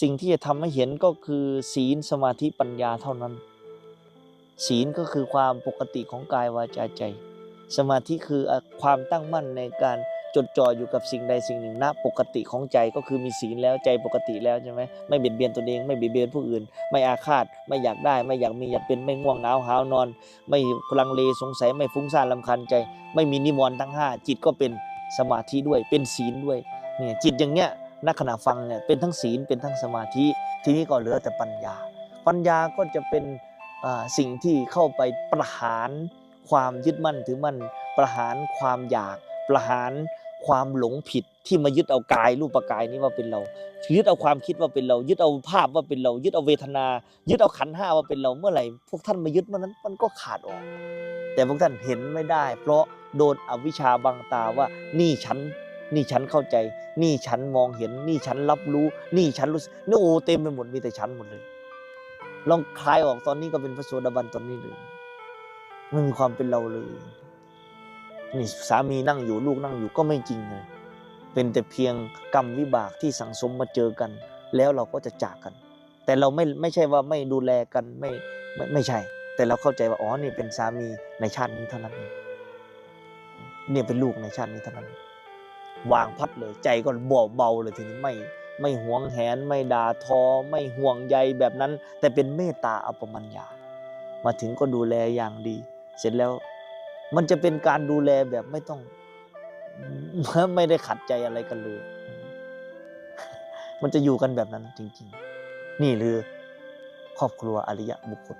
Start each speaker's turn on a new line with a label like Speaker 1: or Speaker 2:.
Speaker 1: สิ่งที่จะทำให้เห็นก็คือศีลสมาธิปัญญาเท่านั้น ศีลก็คือความปกติของกายวาจาใจ สมาธิคือความตั้งมั่นในการจดจ่ออยู่กับสิ่งใดสิ่งหนึ่งณปกติของใจก็คือมีศีลแล้วใจปกติแล้วใช่ไหมไม่เบียดเบียนตนเองไม่เบียดเบียนผู้อื่น ไม่อาฆาตไม่อยากได้ ไม่อยากมีอยากเป็นไม่ง่วงเหงาหาวนอน ไม่ลังเลสงสัยไม่ฟุ้งซ่านลำคันใจ ไม่มีนิวรณ์ทั้งห้าจิตก็เป็นสมาธิด้วยเป็นศีลด้วยเนี่ยจิตอย่างเนี้ย นักขณะฟังเนี่ยเป็นทั้งศีลเป็นทั้งสมาธิ ทีนี้ก็เหลือแต่ปัญญา ปัญญาก็จะเป็นสิ่งที่เข้าไปประหารความยึดมั่นถือมั่นประหารความอยากประหารความหลงผิดที่มายึดเอากายรูปกายนี้ว่าเป็นเรายึดเอาความคิดว่าเป็นเรา ยึดเอาภาพว่าเป็นเรา ยึดเอาเวทนา ยึดเอาขันห้าว่าเป็นเราเมื่อไหร่พวกท่านมายึดมื่อนั้นมันก็ขาดออก แต่พวกท่านเห็นไม่ได้ เพราะโดนอวิชชาบังตาว่านี่ฉัน นี่ฉันเข้าใจ นี่ฉันมองเห็น นี่ฉันรับรู้ นี่ฉันรู้นี่โอ้เต็มไปหมดมีแต่ฉันหมดเลย ลองคลายออกตอนนี้ก็เป็นพระโสดาบันตอนนี้เลยไม่มีความเป็นเราเลย นี่สามีนั่งอยู่ลูกนั่งอยู่ก็ไม่จริงเลยเป็นแต่เพียงกรรมวิบากที่สังสมมาเจอกัน แล้วเราก็จะจากกัน แต่เราไม่ไม่ใช่ว่าไม่ดูแลกันไม่ไม่ไม่ใช่ แต่เราเข้าใจว่าอ๋อนี่เป็นสามีในชาตินี้เท่านั้นเองเนี่ยเป็นลูกในชาตินี้เท่านั้น วางพัดเลยใจก็เบาเบาเลยทีนี้ไม่ไม่หวงแหนไม่ด่าทอ ไม่ห่วงใยแบบนั้น แต่เป็นเมตตาอัปมัญญา มาถึงก็ดูแลอย่างดี เสร็จแล้วมันจะเป็นการดูแลแบบไม่ต้องไม่ได้ขัดใจอะไรกันเลย มันจะอยู่กันแบบนั้นจริง ๆ นี่คือครอบครัวอริยบุคคล